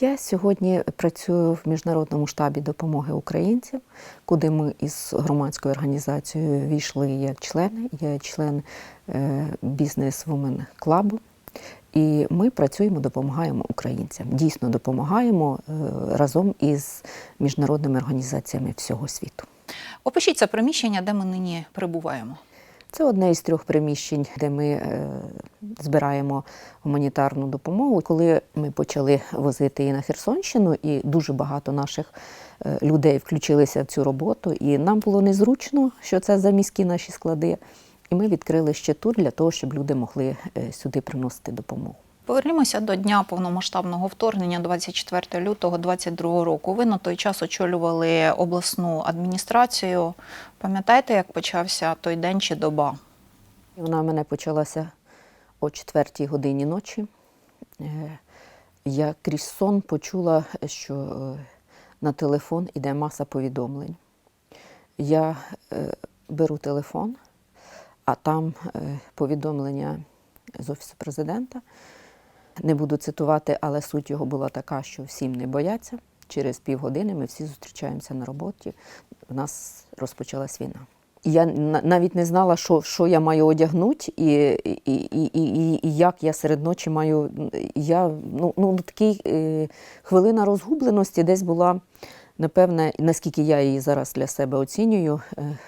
Я сьогодні працюю в міжнародному штабі допомоги українцям, куди ми із громадською організацією війшли як члени. Я член е, бізнес-вумен клабу. І ми працюємо, допомагаємо українцям. Дійсно допомагаємо е, разом із міжнародними організаціями всього світу. Опишіть це приміщення, де ми нині перебуваємо. Це одне із трьох приміщень, де ми е, збираємо гуманітарну допомогу. Коли ми почали возити її на Херсонщину, і дуже багато наших е, людей включилися в цю роботу, і нам було незручно, що це за міські наші склади. І ми відкрили ще тут для того, щоб люди могли е, сюди приносити допомогу. Повернімося до дня повномасштабного вторгнення 24 лютого 2022 року. Ви на той час очолювали обласну адміністрацію. Пам'ятаєте, як почався той день чи доба? Вона в мене почалася о 4 годині ночі. Е, Я крізь сон почула, що е, на телефон іде маса повідомлень. Я е, беру телефон, а там повідомлення з Офісу президента. Не буду цитувати, але суть його була така, що всім не бояться. Через півгодини ми всі зустрічаємося на роботі. У нас розпочалась війна. Я навіть не знала, що, що я маю одягнути, і, і, і, і, і як я серед ночі маю. Я, ну, ну, такий, е, хвилина розгубленості десь була, напевне, наскільки я її зараз для себе оцінюю, е,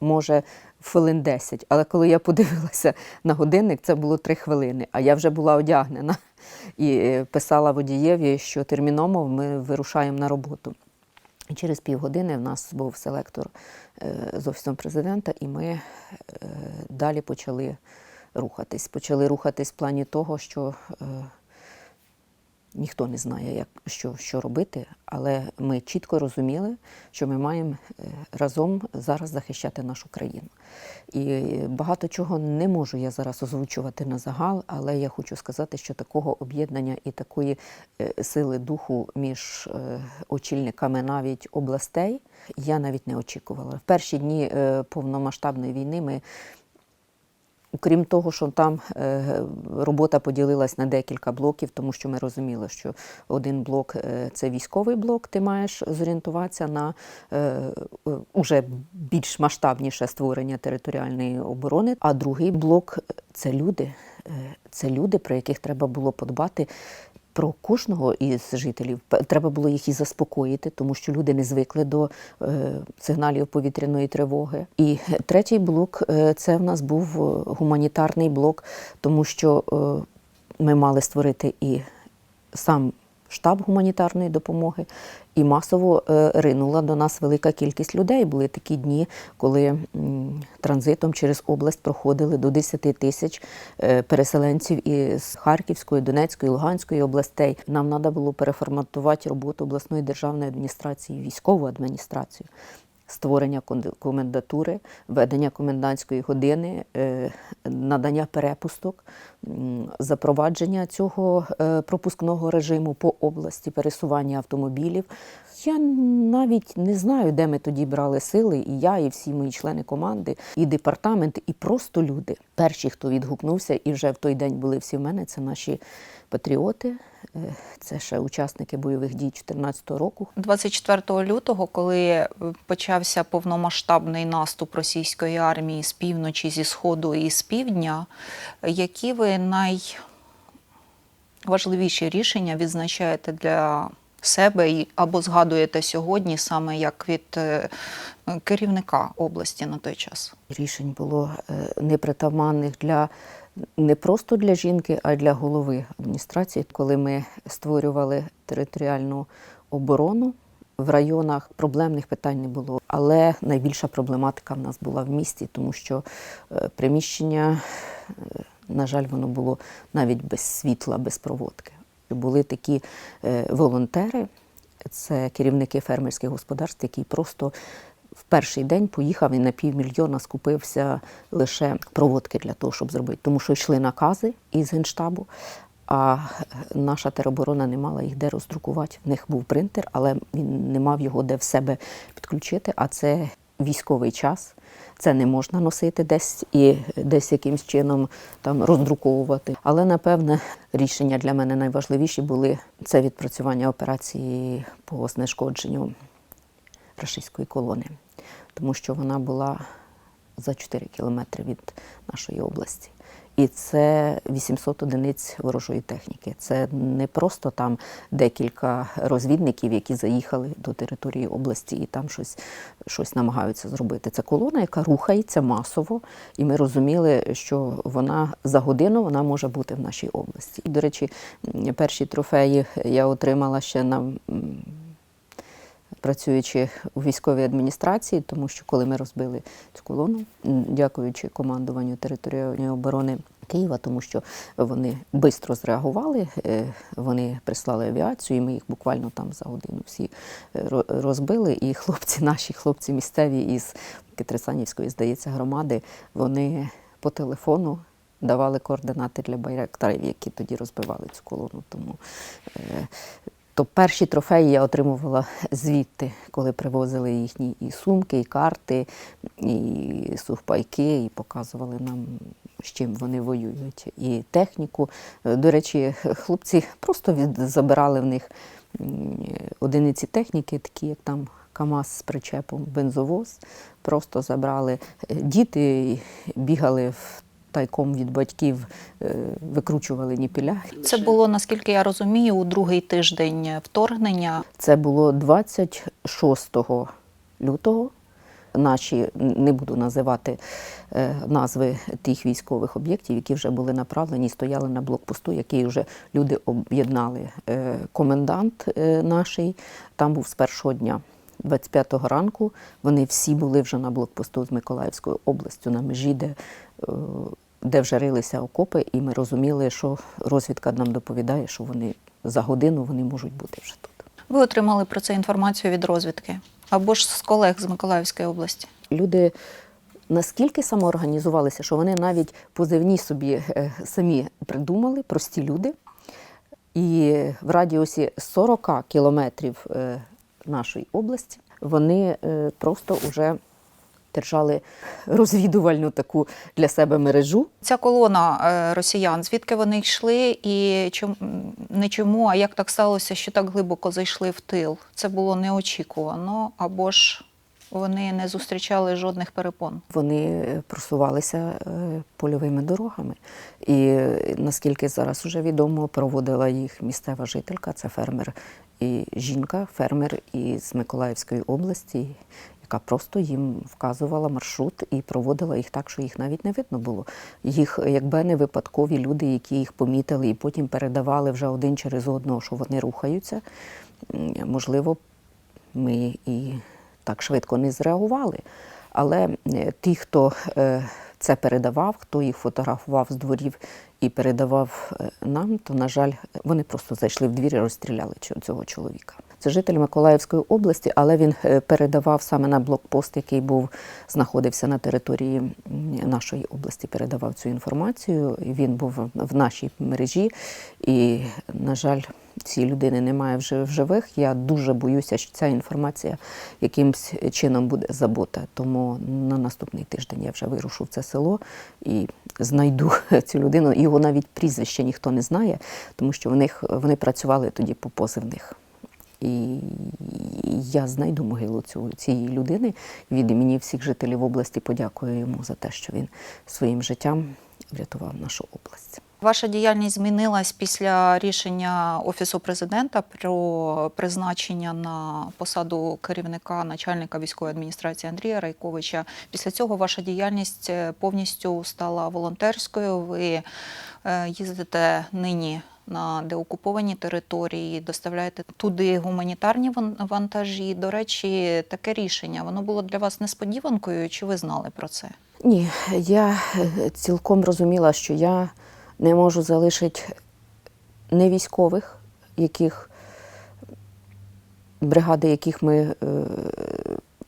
може, хвилин 10. Але коли я подивилася на годинник, це було 3 хвилини, а я вже була одягнена і е, писала водієві, що терміново ми вирушаємо на роботу. І через півгодини в нас був селектор е, з офісом президента, і ми е, далі почали рухатись. Почали рухатись в плані того, що ніхто не знає, як, що, що робити, але ми чітко розуміли, що ми маємо е, разом зараз захищати нашу країну. І багато чого не можу я зараз озвучувати на загал, але я хочу сказати, що такого об'єднання і такої е, сили духу між е, очільниками навіть областей я навіть не очікувала. В перші дні повномасштабної війни ми Крім того, що там е, робота поділилась на декілька блоків, тому що ми розуміли, що один блок е, це військовий блок, ти маєш зорієнтуватися на е, уже більш масштабніше створення територіальної оборони. А другий блок це люди, це люди, про яких треба було подбати. Про кожного із жителів треба було їх і заспокоїти, тому що люди не звикли до е, сигналів повітряної тривоги. І третій блок е, це в нас був е, гуманітарний блок, тому що ми мали створити і сам штаб гуманітарної допомоги, і масово е, ринула до нас велика кількість людей. Були такі дні, коли транзитом через область проходили до 10 тисяч е, переселенців із Харківської, Донецької, Луганської областей. Нам треба було переформатувати роботу обласної державної адміністрації, військову адміністрацію. Створення комендатури, ведення комендантської години, е, надання перепусток, запровадження цього е, пропускного режиму по області, пересування автомобілів. Я навіть не знаю, де ми тоді брали сили, і я, і всі мої члени команди, і департамент, і просто люди. Перші, хто відгукнувся, і вже в той день були всі в мене, це наші патріоти, е, це ще учасники бойових дій 2014 року. 24 лютого, коли е, почався повномасштабний наступ російської армії з півночі, зі сходу і з півдня, які ви найважливіші рішення відзначаєте для себе або згадуєте сьогодні саме як від е, керівника області на той час? Рішень було непритаманних для не просто для жінки, а й для голови адміністрації. Коли ми створювали територіальну оборону в районах, проблемних питань не було. Але найбільша проблематика в нас була в місті, тому що е, приміщення, е, на жаль, воно було навіть без світла, без проводки. Були такі е, волонтери, це керівники фермерських господарств, які просто в перший день поїхав і на півмільйона скупився лише проводки для того, щоб зробити. Тому що йшли накази із генштабу, а наша тероборона не мала їх де роздрукувати. В них був принтер, але він не мав його де в себе підключити. А це військовий час. Це не можна носити десь і десь якимсь чином там роздруковувати. Але напевне рішення для мене найважливіші були це відпрацювання операції по знешкодженню рашистської колони, тому що вона була за 4 кілометри від нашої області. І це 800 одиниць ворожої техніки. Це не просто там декілька розвідників, які заїхали до території області і там щось, щось намагаються зробити. Це колона, яка рухається масово, і ми розуміли, що вона за годину вона може бути в нашій області. І, до речі, перші трофеї я отримала ще на працюючи у військовій адміністрації, тому що коли ми розбили цю колону, дякуючи командуванню територіальної оборони Києва, тому що вони швидко зреагували, е, вони прислали авіацію, і ми їх буквально там за годину всі е, розбили. І хлопці, наші хлопці місцеві із Китрисанівської, здається, громади, вони по телефону. Давали координати для байрактарів, які тоді розбивали цю колону. Тому е, то перші трофеї я отримувала звідти, коли привозили їхні і сумки, і карти, і сухпайки, і показували нам, з чим вони воюють, і техніку. До речі, хлопці просто забирали в них одиниці техніки, такі як там КАМАЗ з причепом, бензовоз. Просто забрали. Е, Діти бігали в тайком від батьків, е, викручували ніпіля. Це було, наскільки я розумію, у другий тиждень вторгнення. Це було 26 лютого. Наші не буду називати е, назви тих військових об'єктів, які вже були направлені, і стояли на блокпосту, який вже люди об'єднали. Е, Комендант е, наш там був з першого дня. 25-го ранку вони всі були вже на блокпосту з Миколаївською областю на межі, де, де вже рилися окопи, і ми розуміли, що розвідка нам доповідає, що вони за годину вони можуть бути вже тут. Ви отримали про це інформацію від розвідки або ж з колег з Миколаївської області. Люди наскільки самоорганізувалися, що вони навіть позивні собі е, самі придумали, прості люди. І в радіусі 40 кілометрів е, нашої області вони е, просто вже держали розвідувальну таку для себе мережу. Ця колона е, росіян, звідки вони йшли, і чому не чому, а як так сталося, що так глибоко зайшли в тил? Це було неочікувано, або ж вони не зустрічали жодних перепон. Вони е, просувалися е, польовими дорогами. І наскільки зараз вже відомо, проводила їх місцева жителька, це фермер і жінка, фермер із Миколаївської області, яка просто їм вказувала маршрут і проводила їх так, що їх навіть не видно було. Їх, якби не випадкові люди, які їх помітили і потім передавали вже один через одного, що вони рухаються, можливо, ми і так швидко не зреагували. Але е, ті, хто е, це передавав, хто їх фотографував з дворів і передавав е, нам, то, на жаль, вони просто зайшли в двір і розстріляли цього- цього чоловіка. Це житель Миколаївської області, але він е, передавав саме на блокпост, який був знаходився на території нашої області. Передавав цю інформацію. Він був в нашій мережі, і, на жаль, цієї людини немає вже в живих. Я дуже боюся, що ця інформація якимсь чином буде забута. Тому на наступний тиждень я вже вирушу в це село і знайду цю людину. Його навіть прізвище ніхто не знає, тому що в них вони працювали тоді по позивних. І я знайду могилу цю, цієї людини від імені всіх жителів області. Подякую йому за те, що він своїм життям врятував нашу область. Ваша діяльність змінилась після рішення Офісу президента про призначення на посаду керівника начальника військової адміністрації Андрія Райковича. Після цього ваша діяльність е, повністю стала волонтерською. Ви е, їздите нині на деокуповані території, доставляєте туди гуманітарні вантажі. До речі, таке рішення воно було для вас несподіванкою, чи ви знали про це? Ні, я е, цілком розуміла, що я не можу залишити не військових, яких бригади, яких ми е,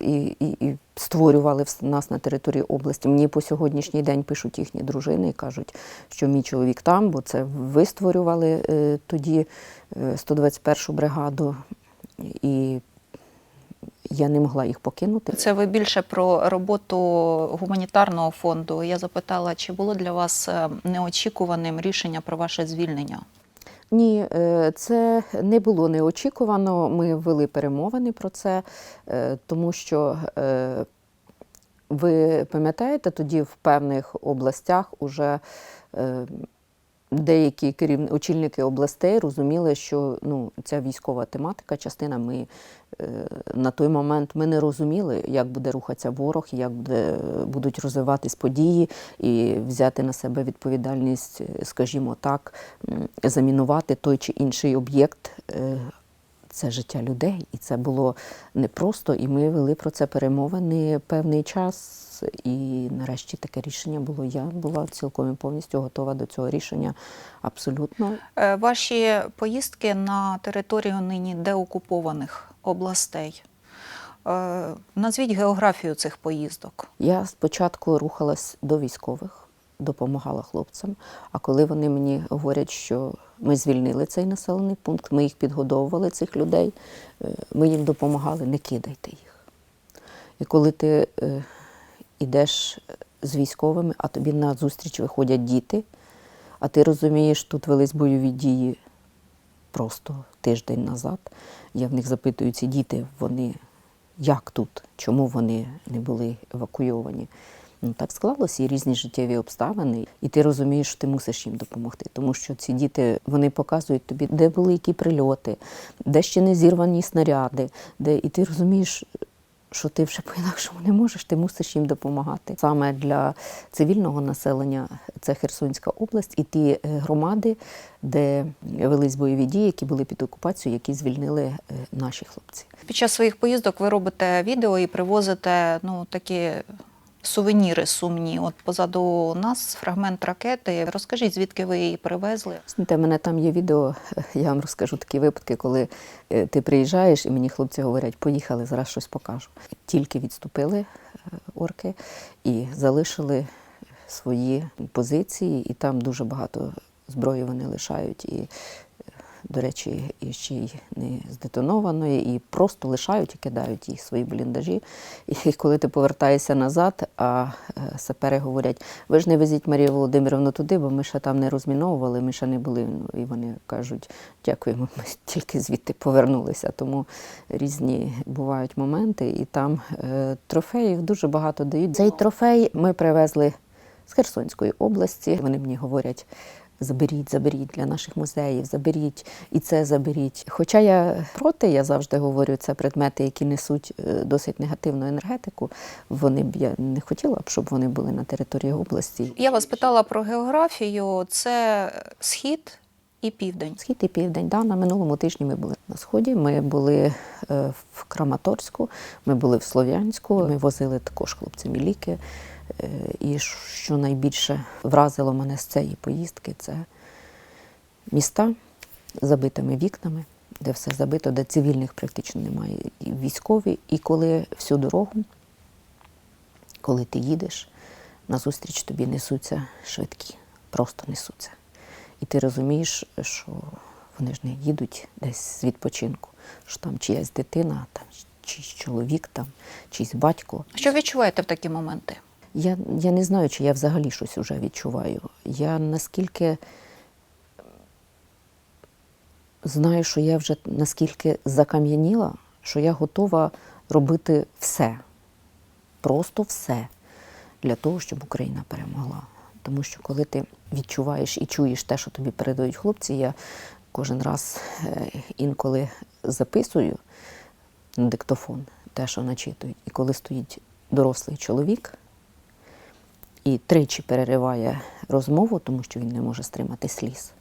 і, і, і створювали в нас на території області. Мені по сьогоднішній день пишуть їхні дружини і кажуть, що мій чоловік там, бо це ви створювали е, тоді е, 121 бригаду. І я не могла їх покинути. Це ви більше про роботу гуманітарного фонду. Я запитала, чи було для вас е, неочікуваним рішення про ваше звільнення? Ні, е, це не було неочікувано. Ми вели перемовини про це, е, тому що е, ви пам'ятаєте, тоді в певних областях уже деякі керівні очільники областей розуміли, що ну, ця військова тематика, частина ми е, на той момент ми не розуміли, як буде рухатися ворог, як буде, будуть розвиватись події, і взяти на себе відповідальність, е, скажімо так, замінувати той чи інший об'єкт. Це життя людей, і це було непросто. І ми вели про це перемовини певний час. І нарешті таке рішення було. Я була цілком і повністю готова до цього рішення. Абсолютно. Е, Ваші поїздки на територію нині деокупованих областей. Е, Назвіть географію цих поїздок. Я спочатку рухалась до військових, допомагала хлопцям. А коли вони мені говорять, що ми звільнили цей населений пункт, ми їх підгодовували, цих людей, е, ми їм допомагали, не кидайте їх. І коли ти е, йдеш з військовими, а тобі на зустріч виходять діти, а ти розумієш, тут велись бойові дії просто тиждень назад. Я в них запитую, ці діти, вони як тут, чому вони не були евакуйовані. Ну, так склалося і різні життєві обставини, і ти розумієш, що ти мусиш їм допомогти. Тому що ці діти вони показують тобі, де були які прильоти, де ще не зірвані снаряди, де і ти розумієш, що ти вже по-інакшому не можеш, ти мусиш їм допомагати. Саме для цивільного населення це Херсонська область і ті е, громади, де велись бойові дії, які були під окупацією, які звільнили е, наші хлопці. Під час своїх поїздок ви робите відео і привозите ну, такі сувеніри сумні. От позаду нас фрагмент ракети. Розкажіть, звідки ви її привезли? Знаєте, в мене там є відео, я вам розкажу такі випадки, коли е, ти приїжджаєш і мені хлопці говорять, поїхали, зараз щось покажу. Тільки відступили е, орки і залишили свої позиції, і там дуже багато зброї вони лишають. І, до речі, і ще й не здетонованої, і просто лишають і кидають їх свої бліндажі. І коли ти повертаєшся назад, а е, сапери говорять, ви ж не везіть Марію Володимирівну туди, бо ми ще там не розміновували, ми ще не були. І вони кажуть, дякуємо, ми тільки звідти повернулися. Тому різні бувають моменти, і там е, трофеїв дуже багато дають. Цей трофей ми привезли з Херсонської області. Вони мені говорять. Заберіть, заберіть для наших музеїв, заберіть і це заберіть. Хоча я проти, я завжди говорю, це предмети, які несуть е, досить негативну енергетику. Вони б я не хотіла б, щоб вони були на території області. Я вас питала про географію. Це схід і південь. Схід і південь. Да, на минулому тижні ми були на сході. Ми були е, в Краматорську, ми були в Слов'янську. Ми возили також хлопцям і ліки. Е, І що найбільше вразило мене з цієї поїздки, це міста з забитими вікнами, де все забито, де цивільних практично немає. І військові. І коли всю дорогу, коли ти їдеш, назустріч тобі несуться швидкі, просто несуться. І ти розумієш, що вони ж не їдуть десь з відпочинку, що там чиясь дитина, там чийсь чоловік, там, чийсь батько. Що відчуваєте в такі моменти? Я, я не знаю, чи я взагалі щось вже відчуваю. Я наскільки знаю, що я вже наскільки закам'яніла, що я готова робити все, просто все для того, щоб Україна перемогла. Тому що коли ти відчуваєш і чуєш те, що тобі передають хлопці, я кожен раз е, інколи записую на диктофон те, що начитують. І коли стоїть дорослий чоловік і тричі перериває розмову, тому що він не може стримати сліз,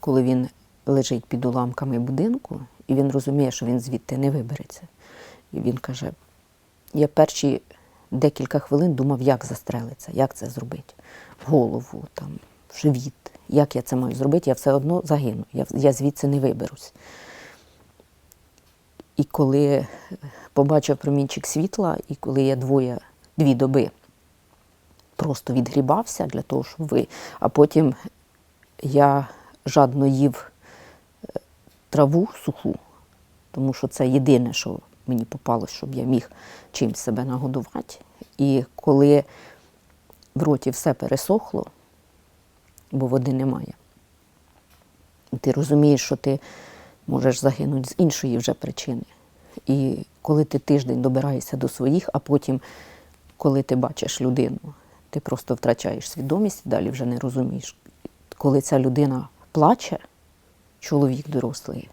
коли він лежить під уламками будинку, і він розуміє, що він звідти не вибереться. І він каже: я перші декілька хвилин думав, як застрелиться, як це зробити. Голову, там, живіт. Як я це маю зробити, я все одно загину, я, я звідси не виберусь. І коли побачив промінчик світла, і коли я двоє, дві доби просто відгрібався для того, щоб ви. А потім я жадно їв е, траву суху, тому що це єдине, що мені попалось, щоб я міг чимсь себе нагодувати. І коли в роті все пересохло, бо води немає, ти розумієш, що ти можеш загинути з іншої вже причини. І коли ти тиждень добираєшся до своїх, а потім, коли ти бачиш людину, ти просто втрачаєш свідомість і далі вже не розумієш. Коли ця людина плаче, чоловік дорослий,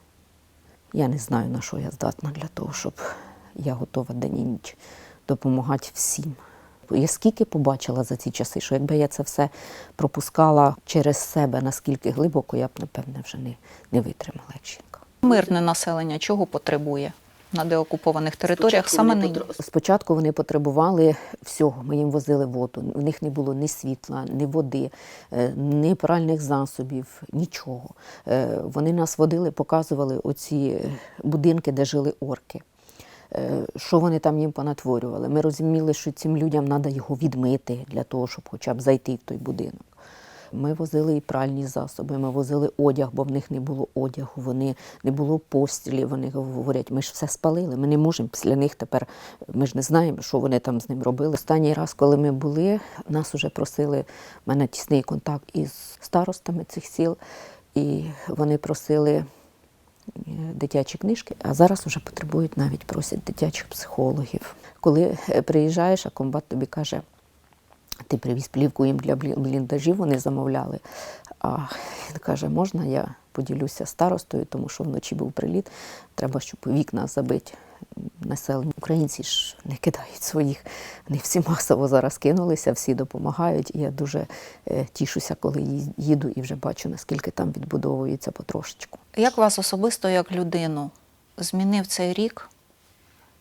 я не знаю, на що я здатна для того, щоб я готова день і ніч допомагати всім. Я скільки побачила за ці часи, що якби я це все пропускала через себе наскільки глибоко, я б, напевне, вже не, не витримала як жінка. Мирне населення чого потребує на деокупованих територіях саме нині? Спочатку вони потребували всього. Ми їм возили воду. В них не було ні світла, ні води, е, ні пральних засобів, нічого. Е, Вони нас водили, показували оці будинки, де жили орки. Е, Що вони там їм понатворювали? Ми розуміли, що цим людям треба його відмити для того, щоб хоча б зайти в той будинок. Ми возили і пральні засоби, ми возили одяг, бо в них не було одягу, вони не було постілі. Вони говорять, ми ж все спалили, ми не можемо після них тепер. Ми ж не знаємо, що вони там з ним робили. Останній раз, коли ми були, нас вже просили в мене тісний контакт із старостами цих сіл, і вони просили е, дитячі книжки, а зараз вже потребують навіть просять дитячих психологів. Коли е, приїжджаєш, а комбат тобі каже, ти привіз плівку їм для бліндажів, вони замовляли. А він каже, можна я поділюся старостою, тому що вночі був приліт, треба, щоб вікна забити. Населення українці ж не кидають своїх. Вони всі масово зараз кинулися, всі допомагають. Я дуже е, тішуся, коли їду і вже бачу, наскільки там відбудовується потрошечку. Як вас особисто як людину змінив цей рік?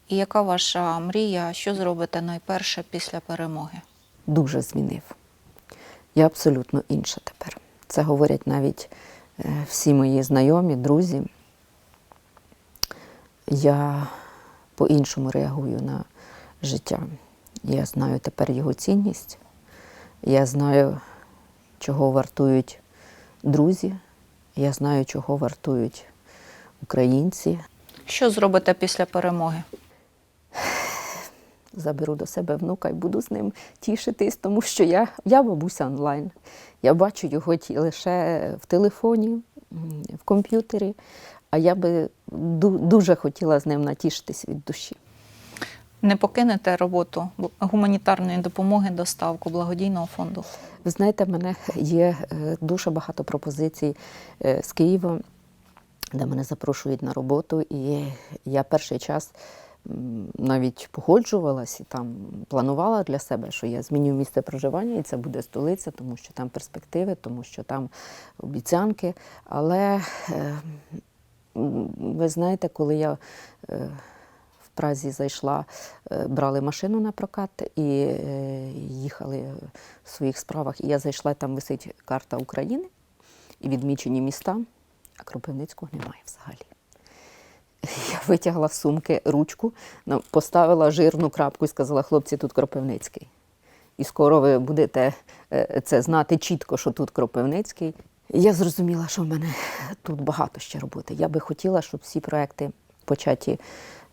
І яка ваша мрія, що зробите найперше після перемоги? Дуже змінив. Я абсолютно інша тепер. Це говорять навіть е, всі мої знайомі, друзі. Я по-іншому реагую на життя. Я знаю тепер його цінність. Я знаю, чого вартують друзі. Я знаю, чого вартують українці. Що зробите після перемоги? Заберу до себе внука і буду з ним тішитись, тому що я, я бабуся онлайн. Я бачу його лише в телефоні, в комп'ютері, а я би дуже хотіла з ним натішитись від душі. Не покинете роботу гуманітарної допомоги, доставку благодійного фонду? Ви знаєте, в мене є е, дуже багато пропозицій е, з Києва, де мене запрошують на роботу. І я перший час навіть погоджувалась і там планувала для себе, що я зміню місце проживання, і це буде столиця, тому що там перспективи, тому що там обіцянки. Але е, ви знаєте, коли я е, в Празі зайшла, е, брали машину на прокат і їхали в своїх справах. І я зайшла, там висить карта України і відмічені міста, а Кропивницького немає взагалі. Я витягла з сумки ручку, поставила жирну крапку і сказала, хлопці, тут Кропивницький. І скоро ви будете е, це знати чітко, що тут Кропивницький. Я зрозуміла, що в мене тут багато ще роботи. Я би хотіла, щоб всі проекти, початі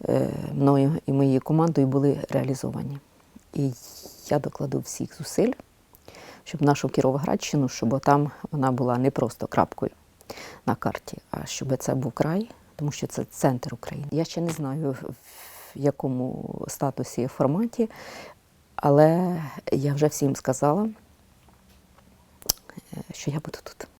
е, мною і моєю командою, були реалізовані. І я докладу всіх зусиль, щоб нашу Кіровоградщину, щоб там вона була не просто крапкою на карті, а щоб це був край, тому що це центр України. Я ще не знаю, в якому статусі форматі, але я вже всім сказала, е, що я буду тут.